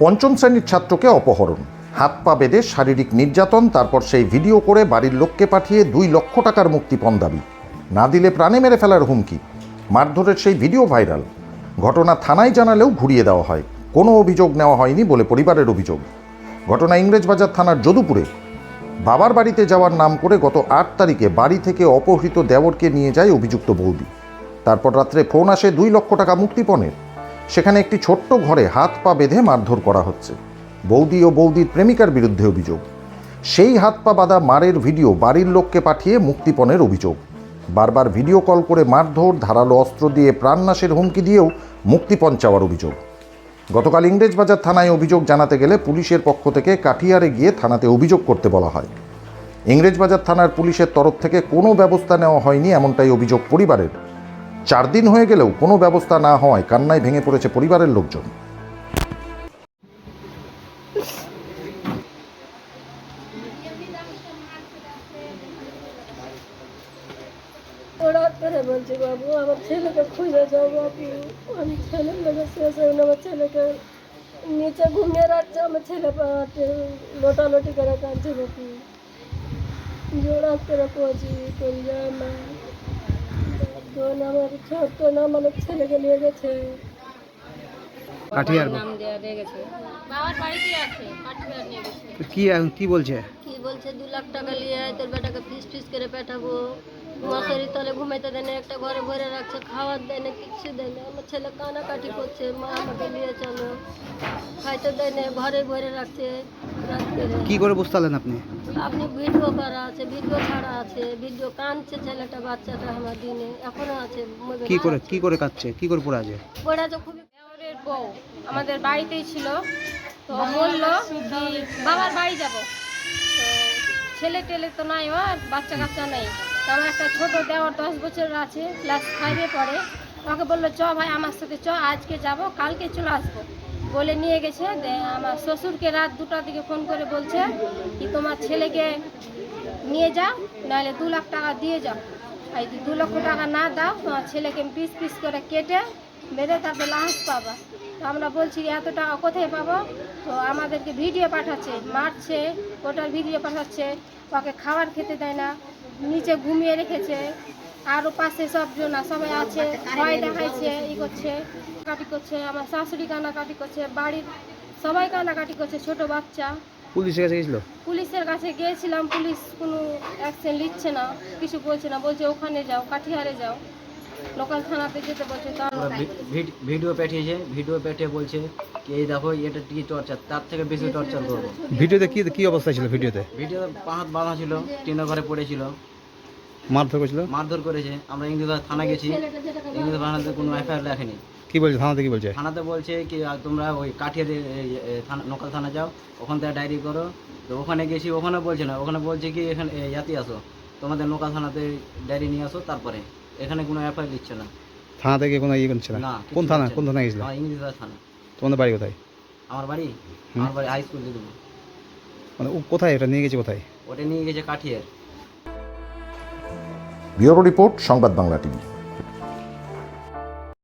পঞ্চম শ্রেণির ছাত্রকে অপহরণ। হাত পা বেঁধে শারীরিক নির্যাতন, তারপর সেই ভিডিও করে বাড়ির লোককে পাঠিয়ে দুই লক্ষ টাকার মুক্তিপণ দাবি। না দিলে প্রাণে মেরে ফেলার হুমকি। মারধরের সেই ভিডিও ভাইরাল। ঘটনা থানায় জানালেও ঘুরিয়ে দেওয়া হয়। কোনো অভিযোগ নেওয়া হয়নি বলে পরিবারের অভিযোগ। ঘটনা ইংরেজবাজার থানার যদুপুরে। বাবার বাড়িতে যাওয়ার নাম করে গত আট তারিখে বাড়ি থেকে অপহৃত দেওরকে নিয়ে যায় অভিযুক্ত বৌদি। তারপর রাত্রে ফোন আসে দুই লক্ষ টাকা মুক্তিপণের। সেখানে একটি ছোট্ট ঘরে হাত পা বেঁধে মারধর করা হচ্ছে। বৌদি ও বৌদির প্রেমিকার বিরুদ্ধে অভিযোগ। সেই হাত পা বাঁধা মারের ভিডিও বাড়ির লোককে পাঠিয়ে মুক্তিপণের অভিযোগ। বারবার ভিডিও কল করে মারধর, ধারালো অস্ত্র দিয়ে প্রাণনাশের হুমকি দিয়েও মুক্তিপণ চাওয়ার অভিযোগ। গতকাল ইংরেজবাজার থানায় অভিযোগ জানাতে গেলে পুলিশের পক্ষ থেকে কাঠিয়ারে গিয়ে থানাতে অভিযোগ করতে বলা হয়। ইংরেজবাজার থানার পুলিশের তরফ থেকে কোনো ব্যবস্থা নেওয়া হয়নি এমনটাই অভিযোগ পরিবারের। চার দিন হয়ে গেলেও কোনো ব্যবস্থা না হওয়ায় কান্নায় ভেঙে পড়েছে পরিবারের লোকজন। করে বলছে বাবু আমার ছেলেকে খুঁজে যাও বাবু আমি ছেলের লেগে শেষ হয়ে আমার ছেলেকে নিচে ঘুমিয়ে রাখছে আমার ছেলে পাতে লোটালোটি করে কাঁদছে বাবু জোড়া করে পৌঁছি কোন যায় না। তখন আমার ছোট্ট না আমার ছেলেকে নিয়ে গেছে। কাঠিয়ার নাম দেওয়া দিয়ে গেছে। বাবার বাড়িতে আছে কাঠিয়ার নিয়ে গেছে। কি কি বলছে? কি বলছে? দু লাখ টাকা নিয়ে আয়, তোর বেটাকে ফিস ফিস করে পাঠাবো। মশারি তলে ঘুমাইতে দেয় না একটা ঘরে ভরে রাখছে খাওয়ার দেয় না কিচ্ছু দেয় না আমার ছেলে কানাকাটি করছে মা আমাকে নিয়ে চলো। খাইতে দেয় না ঘরে ভরে রাখছে কি করে বুঝতে পারলেন আপনি? আপনি ভিডিও করা আছে ভিডিও ছাড়া আছে ভিডিও কাঁদছে ছেলেটা বাচ্চাটা আমার দিনে এখনও আছে কি করে কি করে কাটছে কি করে পড়ে আছে পড়ে আছে খুবই দেওরের বউ। আমাদের বাড়িতেই ছিল। তো বলল বাবার বাড়ি যাব। তো ছেলে টেলে তো নাই ওর বাচ্চা কাচ্চা নেই। তো আমার একটা ছোট দেওয়ার দশ বছরের আছে ক্লাস ফাইভে পড়ে। আমাকে বলল, চ ভাই, আমার সাথে চ, আজকে যাব, কালকে চলে আসব। বলে নিয়ে গেছে আমার শ্বশুরকে রাত দুটার দিকে ফোন করে বলছে কি, তোমার ছেলেকে নিয়ে যাও, নাহলে দু লাখ টাকা দিয়ে যাও। যদি দু লক্ষ টাকা না দাও, তোমার ছেলেকে পিস পিস করে কেটে মেরে তারপর লাশ পাবা। তো আমরা বলছি, এত টাকা কোথায় পাবো? তো আমাদেরকে ভিডিও পাঠাচ্ছে, মারছে ওটার ভিডিও পাঠাচ্ছে, ওকে খাবার খেতে দেয় না। নিচে ঘুমিয়ে রেখেছে। আরও পাশে সব জনা সবাই আছে। ভয় দেখাইছে ই করছে কাটি করছে। আমার শাশুড়ি কান্নাকাটি করছে বাড়ির সবাই কান্নাকাটি করছে ছোট বাচ্চা। পুলিশের কাছে গেছিল? পুলিশের কাছে গিয়েছিলাম পুলিশ কোনো অ্যাকশন নিচ্ছে না কিছু বলছে না। বলছে ওখানে যাও কাঠিহারে যাও। লোকাল থানাতে যেতে বলছে তার ভিডিও পাঠিয়েছে ভিডিও পাঠিয়ে বলছে কি এই দেখো এটা কি টর্চার তার থেকে বেশি টর্চার করব। ভিডিওতে কি কি অবস্থা ছিল ভিডিওতে? ভিডিও পা হাত বাঁধা ছিল টিনের ঘরে পড়েছিল। মারধর করেছিল? মারধর করেছে। আমরা ইংরেজ থানা গেছি। ইংরেজ থানাতে কোনো এফআইআর লেখেনি। কি বলছে? থানাতে কি বলছে? থানাতে বলছে কি তোমরা ওই কাঠিয়ার নোকাল থানা যাও ওখান থেকে ডায়েরি করো। তো ওখানে গেছি ওখানে বলছে না ওখানে বলছে কি এখানে ইয়াতে আসো। তোমাদের নোকাল থানাতে ডায়েরি নিয়ে আসো তারপরে। এখানে কোনো এফআইআর দিচ্ছে না। থানা থেকে কোনো ইয়ে করছে না? কোন থানা? কোন থানায় থানা গেছিল ইংলিশ থানা। তোমাদের বাড়ি কোথায়? আমার বাড়ি? আমার বাড়ি হাই স্কুল দিয়ে দেবো। মানে ও কোথায়? ওটা নিয়ে গেছে কোথায়? ওটা নিয়ে গেছে কাঠিয়ার। ব্যুরো রিপোর্ট সংবাদ বাংলা টিভি।